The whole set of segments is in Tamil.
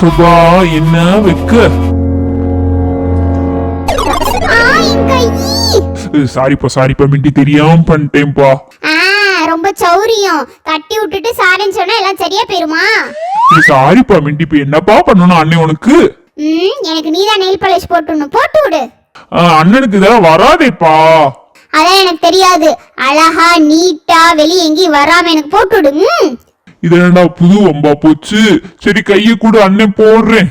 சுபா என்ன வைக்க? சாரிப்பா சாரிப்பா மிண்டி தெரியாம பண்ணிட்டேன்ப்பா. ஆ ரொம்ப சௌரியம். தட்டி விட்டுட்டு சாரின்னு சொன்னா எல்லாம் சரியா போயிருமா? சாரிப்பா மிண்டி இப்ப என்னப்பா பண்ணணும் அண்ணே உனக்கு? எனக்கு நீதான் நெயில் பாலிஷ் போட்டுடணும். போட்டு விடு. அண்ணனுக்கு இதெல்லாம் வராதேப்பா. அதான் எனக்கு தெரியாது. அழகா நீட்டா வெளியே எங்கேயும் வராம எனக்கு போட்டு விடு. இது என்னடா புது வம்பா போச்சு? சரி கையை கூட அண்ணன் போடுறேன்.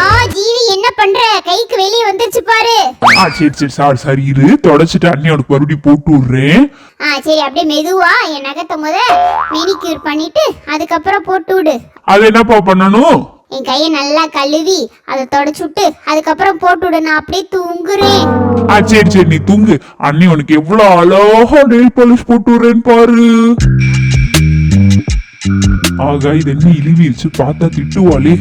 ஆ ஜீவி என்ன பண்ற? கைக்கு வெளியே வந்துருச்சு பாரு. ஆ சரி சரி சாரி சாரி இரு. தொடச்சிட்டு உனக்கு மறுபடியும் போட்டு விடுறேன். ஆ சரி அப்படியே மெதுவா என் நகத்தை முத மெனிக்யூர் பண்ணிட்டு அதுக்கப்புறம் போட்டு விடு. அது என்னப்பா பண்ணணும்? என் கையை நல்லா கழுவி அதை தொடச்சு விட்டு அதுக்கப்புறம் போட்டு விடு நான் அப்படியே தூங்குறேன். ஆ சரி சரி நீ தூங்கு. அண்ணி உனக்கு எவ்வளவு அழகா நெயில் பாலிஷ் போட்டு விடுறேன்னு பாரு. ஆகா இது என்ன இழிவிருச்சு பார்த்தா திட்டுவாளே.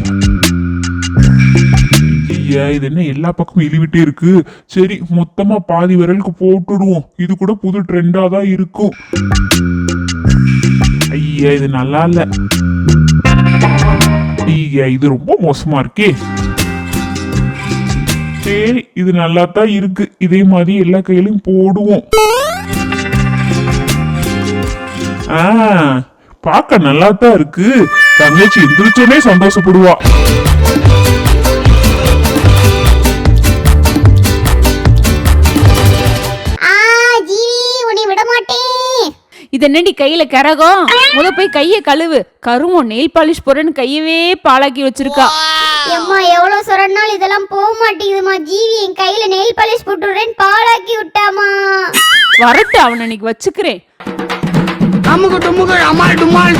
ஐயா இது என்ன எல்லா பக்கமும் இழிவிட்டே இருக்கு. சரி மொத்தமா பாதி விரலுக்கு போட்டுடுவோம் இது கூட புது ட்ரெண்டா தான் இருக்கும். ஐயா இது நல்லா இல்ல. ஐயா இது ரொம்ப மோசமா இருக்கே. சரி இது நல்லா தான் இருக்கு. இதே மாதிரி எல்லா கையிலும் போடுவோம். ஆ பார்க்க நல்லா தான் இருக்கு. தங்கச்சி எந்திரிச்சோனே சந்தோஷப்படுவா. இது என்னடி கையில கரகம். முத போய் கைய கழுவு. கருமம் நெயில் பாலிஷ் போறேன்னு கையவே பாழாக்கி வச்சிருக்கா. எம்மா எவ்வளவு சொரனாலும் இதெல்லாம் போக மாட்டேங்குதுமா ஜீவி என் கையில நெயில் பாலிஷ் போட்டு விடுறேன்னு பாழாக்கி விட்டாமா வரட்டு அவனை இன்னைக்கு வச்சுக்கிறேன். அமுகு டுமுகள் அமால் டுமால்.